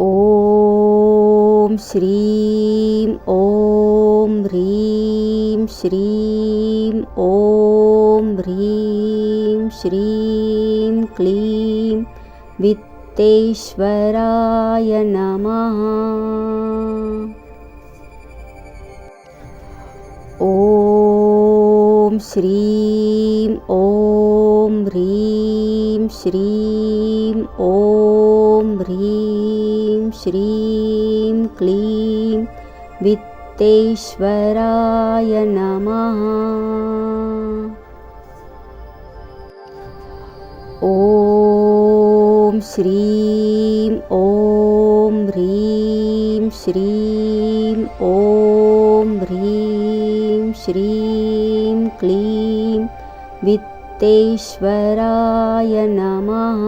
ॐ श्रीं ॐ ह्रीं श्रीं ॐ ह्रीं श्रीं क्लीं वित्तेश्वराय नमः। ॐ श्रीं ॐ ह्रीं श्रीं ॐ ह्रीं श्रीं क्लीं वित्तेश्वराय नमः। ॐ श्रीं ॐ ह्रीं श्रीं ॐ ह्रीं श्रीं क्लीं वित्तेश्वराय नमः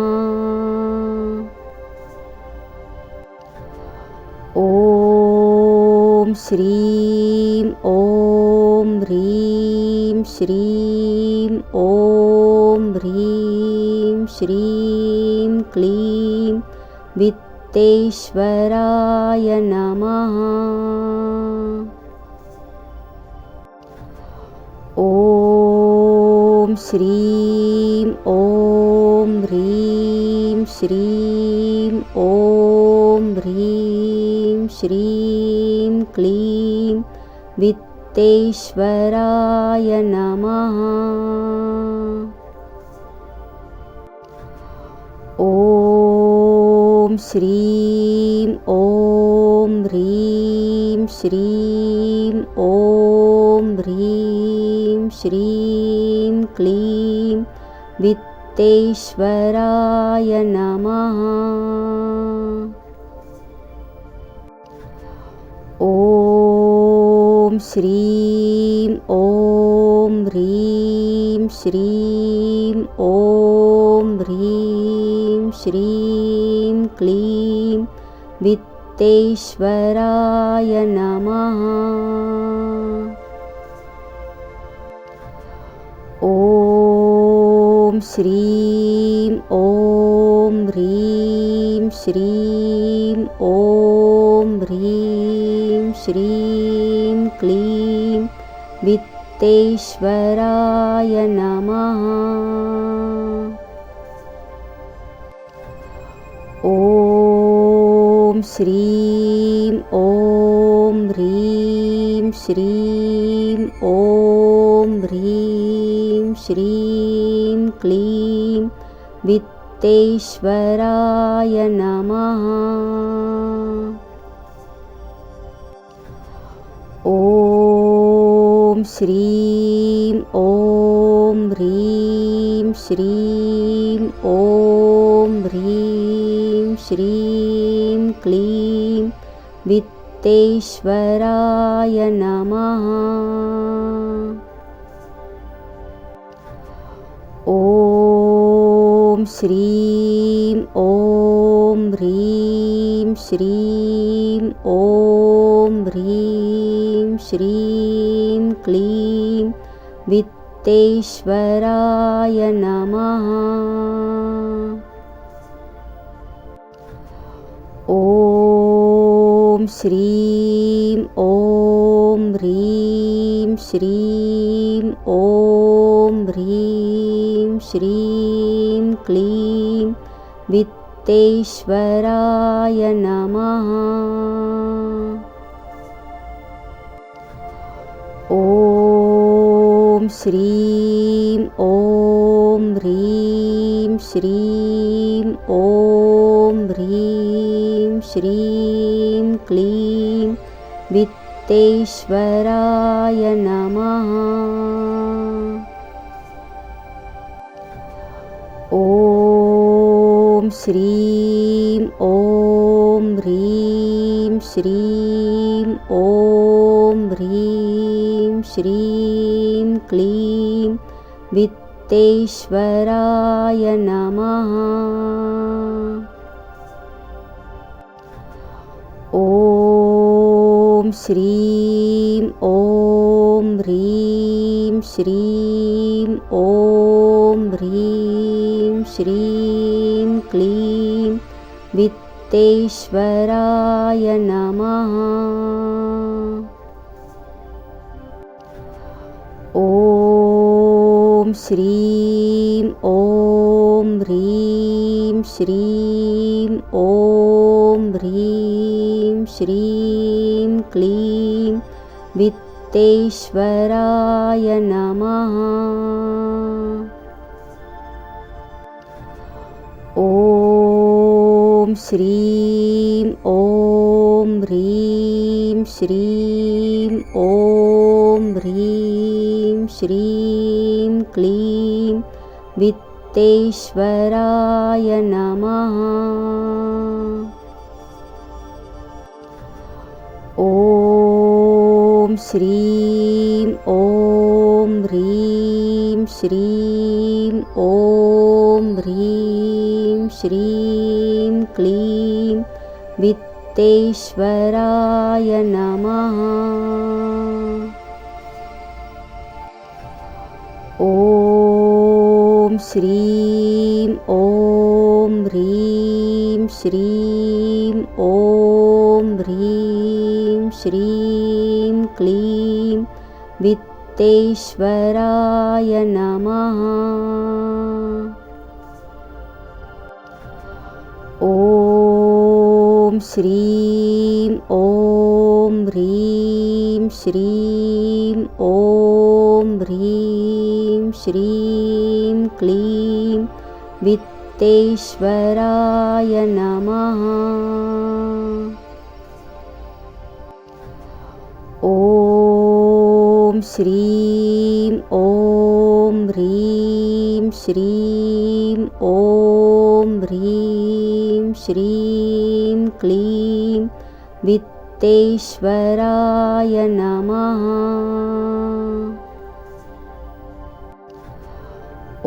ॐ श्रीं ॐ ह्रीं श्रीं ॐ ह्रीं श्रीं क्लीं वित्तेश्वराय नमः। ॐ श्रीं ॐ ह्रीं श्रीं ॐ ह्रीं श्रीं क्लीं वित्तेश्वराय नमः। ॐ श्रीं ॐ ह्रीं श्रीं ॐ ह्रीं श्रीं क्लीं वित्तेश्वराय नमः ॐ श्रीं ॐ ह्रीं श्रीं ॐ ह्रीं श्रीं क्लीं वित्तेश्वराय नमः। ॐ श्रीं ॐ ह्रीं श्रीं ॐ ह्रीं श्रीं क्लीं वित्तेश्वराय नमः। ॐ श्रीं ॐ ह्रीं श्रीं ॐ ह्रीं श्रीं क्लीं वित्तेश्वराय नमः ॐ श्रीं ॐ ह्रीं श्रीं ॐ ह्रीं श्रीं क्लीं वित्तेश्वराय नमः। ॐ श्रीं ॐ ह्रीं श्रीं ॐ ह्रीं श्रीं क्लीं वित्तेश्वराय नमः। ॐ श्रीं ॐ ह्रीं श्रीं ॐ ह्रीं श्रीं क्लीं वित्तेश्वराय नमः ॐ श्रीं ॐ ह्रीं श्रीं ॐ ह्रीं श्रीं क्लीं वित्तेश्वराय नमः। ॐ श्रीं ॐ ह्रीं श्रीं ॐ श्रीं क्लीं वित्तेश्वराय नमः। ॐ श्रीं ॐ ह्रीं श्रीं ॐ ह्रीं श्रीं क्लीं वित्तेश्वराय नमः ॐ श्रीं ॐ ह्रीं श्रीं ॐ ह्रीं श्रीं क्लीं वित्तेश्वराय नमः। ॐ श्रीं ॐ ह्रीं श्रीं ॐ ह्रीं श्रीं क्लीं वित्तेश्वराय नमः। ॐ श्रीं ॐ ह्रीं श्रीं ॐ ह्रीं श्रीं क्लीं वित्तेश्वराय नमः श्रीं ॐ ह्रीं श्रीं ॐ ह्रीं श्रीं क्लीं वित्तेश्वराय नमः। ॐ श्रीं ॐ ह्रीं श्रीं ॐ ह्रीं श्रीं क्लीं वित्तेश्वराय नमः। ॐ श्रीं ॐ ह्रीं श्रीं ॐ ह्रीं श्रीं क्लीं वित्तेश्वराय नमः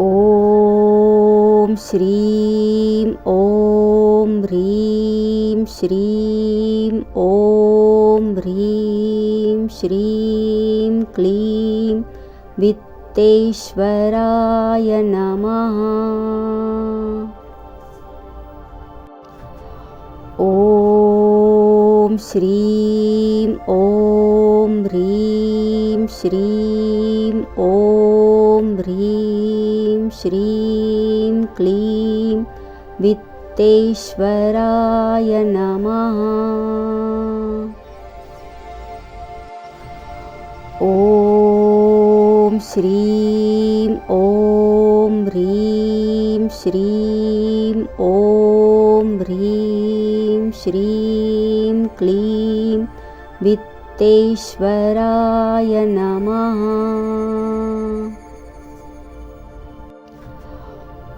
ॐ श्रीं ॐ ह्रीं श्रीं ॐ ह्रीं श्रीं क्लीं वित्तेश्वराय नमः। ॐ श्रीं ॐ ह्रीं श्रीं ॐ ह्रीं श्रीं क्लीं वित्तेश्वराय नमः। ॐ श्रीं ॐ ह्रीं श्रीं ॐ ह्रीं श्रीं क्लीं वित्तेश्वराय नमः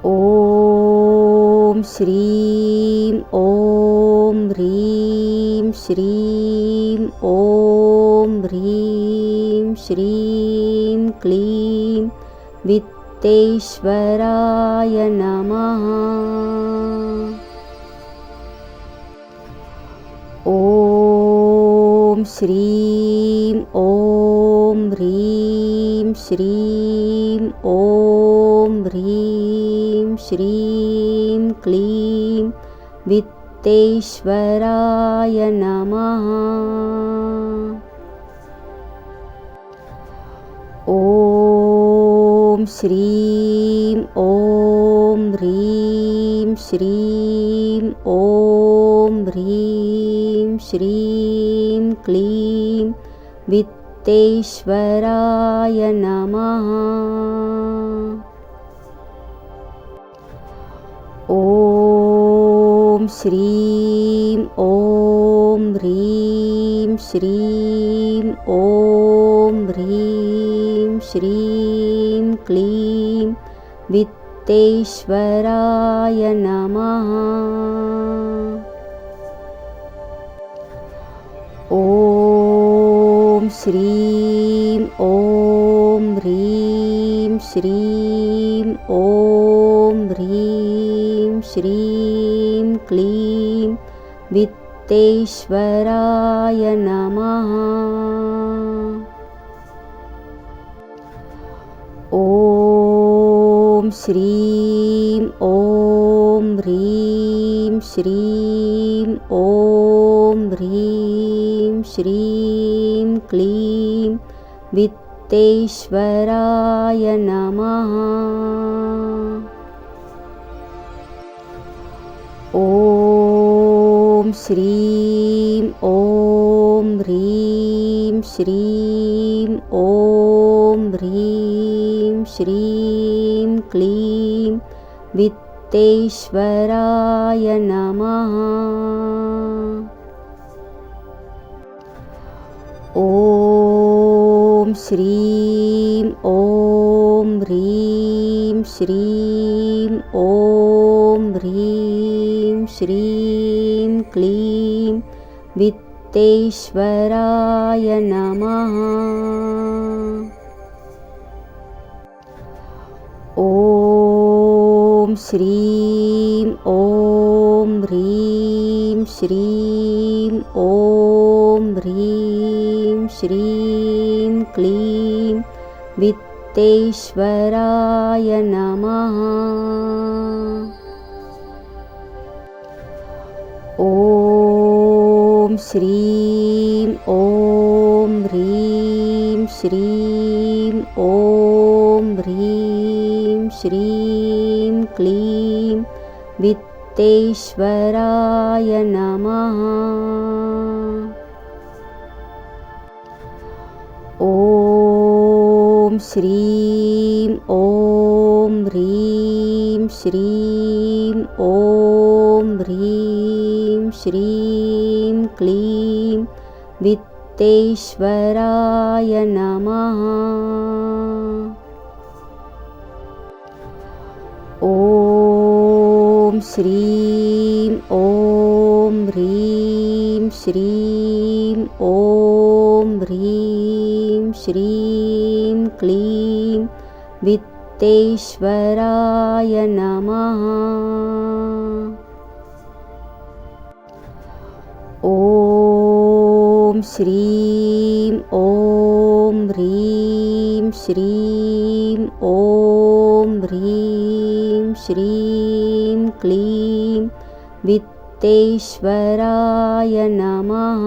ॐ श्रीं ॐ ह्रीं श्रीं ॐ ह्रीं श्रीं क्लीं वित्तेश्वराय नमः। ॐ श्रीं ॐ ह्रीं श्रीं ॐ ह्रीं श्रीं क्लीं वित्तेश्वराय नमः। ॐ श्रीं ॐ ह्रीं श्रीं ॐ ह्रीं श्रीं क्लीं वित्तेश्वराय नमः। ॐ श्रीं ॐ ह्रीं श्रीं ॐ ह्रीं श्रीं क्लीं वित्तेश्वराय नमः। ॐ श्रीं ॐ ह्रीं श्रीं ॐ ह्रीं श्रीं क्लीं वित्तेश्वराय नमः। ॐ श्रीं ॐ ह्रीं श्रीं ॐ ह्रीं श्रीं क्लीं वित्तेश्वराय नमः। ॐ श्रीं ॐ ह्रीं श्रीं ॐ ह्रीं श्रीं क्लीं वित्तेश्वराय नमः ॐ श्रीं ॐ ह्रीं श्रीं ॐ ह्रीं श्रीं क्लीं वित्तेश्वराय नमः। ॐ श्रीं ॐ ह्रीं श्रीं ॐ श्रीं क्लीं वित्तेश्वराय नमः। ॐ श्रीं ॐ ह्रीं श्रीं ॐ ह्रीं श्रीं क्लीं वित्तेश्वराय नमः ॐ श्रीं ॐ ह्रीं श्रीं ॐ ह्रीं श्रीं क्लीं वित्तेश्वराय नमः। ॐ श्रीं ॐ ह्रीं श्रीं ॐ ह्रीं श्रीं क्लीं वित्तेश्वराय नमः। ॐ श्रीं ॐ ह्रीं श्रीं ॐ ह्रीं श्रीं क्लीं वित्तेश्वराय नमः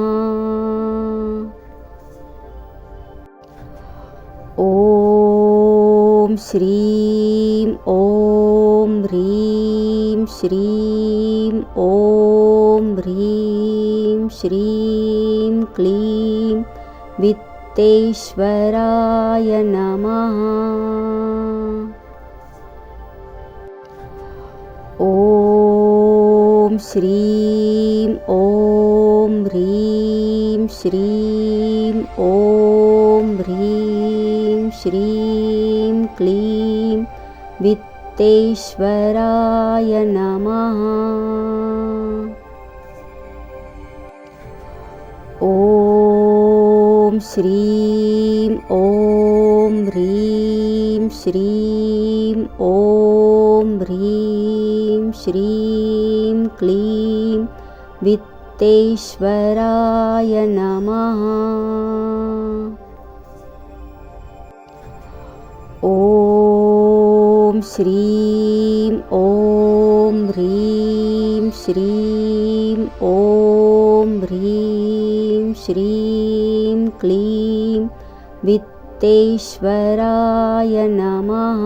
ॐ श्रीं ॐ ह्रीं श्रीं ॐ ह्रीं श्रीं क्लीं वित्तेश्वराय नमः। ॐ श्रीं ॐ ह्रीं श्रीं ॐ ह्रीं श्रीं क्लीं वित्तेश्वराय नमः। ॐ श्रीं ॐ ह्रीं श्रीं ॐ ह्रीं श्रीं क्लीं वित्तेश्वराय नमः ॐ श्रीं ॐ ह्रीं श्रीं ॐ ह्रीं श्रीं क्लीं वित्तेश्वराय नमः।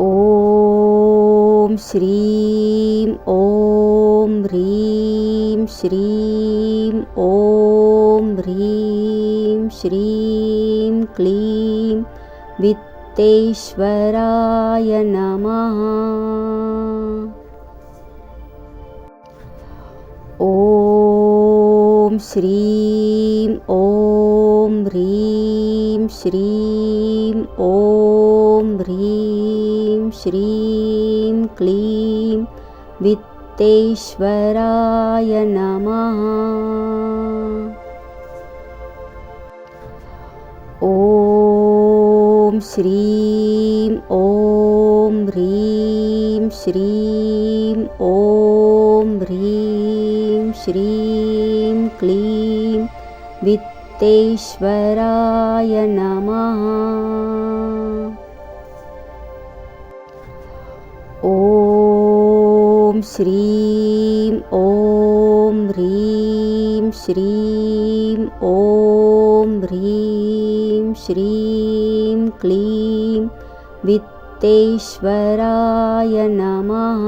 ॐ श्रीं ॐ ह्रीं श्रीं ॐ ह्रीं श्रीं क्लीं वित्तेश्वराय नमः। ॐ श्रीं ॐ ह्रीं श्रीं ॐ ह्रीं श्रीं क्लीं वित्तेश्वराय नमः ॐ श्रीं ॐ ह्रीं श्रीं ॐ ह्रीं श्रीं क्लीं वित्तेश्वराय नमः। ॐ श्रीं ॐ ह्रीं श्रीं ॐ ह्रीं श्रीं क्लीं वित्तेश्वराय नमः